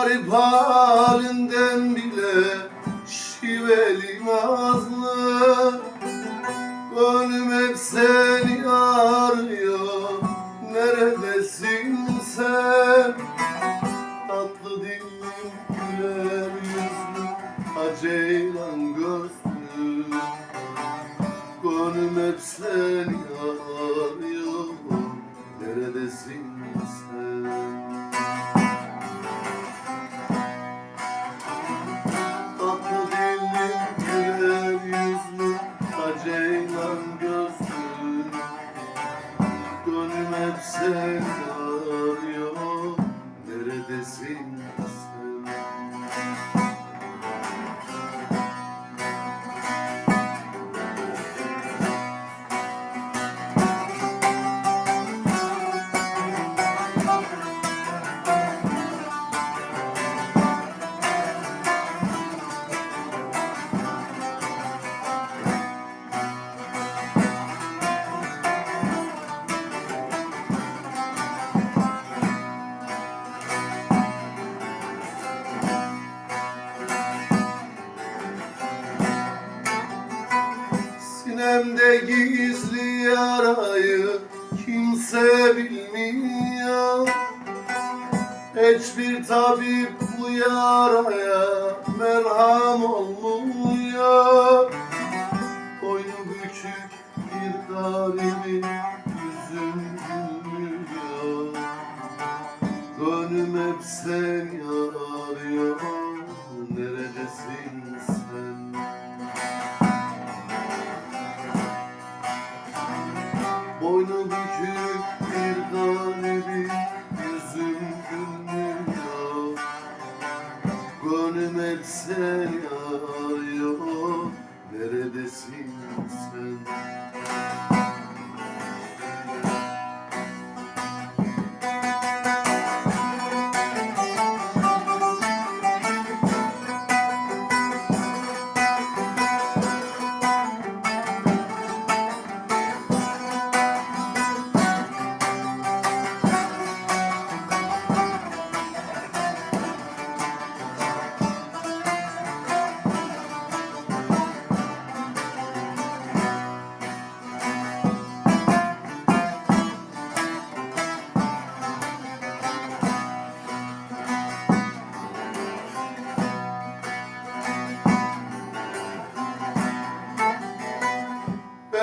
garip halinden bile şiveli nazlı. Gönlüm hep seni arıyor Neredesin sen? Tatlı dilim güler yüzlü Aceylan gözlü. Gönlüm hep seni arıyor Neredesin sen bilmiyor Hiçbir tabip bu yaraya merham olmuyor. Boynu küçük bir garibin yüzüm gülmüyor. Gönlüm hep seni arıyor Neredesin Gönlüm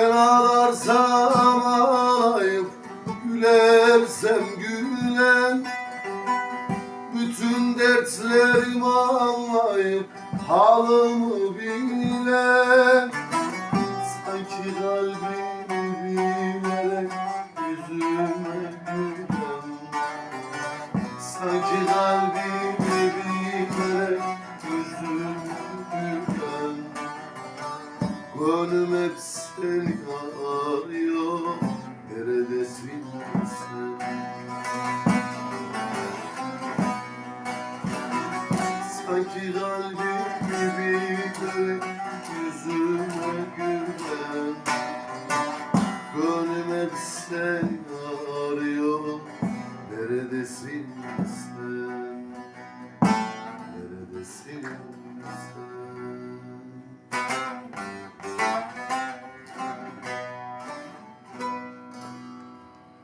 Ben ağlarsam ağlayıp gülersem gülen. Bütün dertlerimi anlayıp halımı bilen. Sanki kalbimi bilerek yüzüme gülen. Sanki kalbimi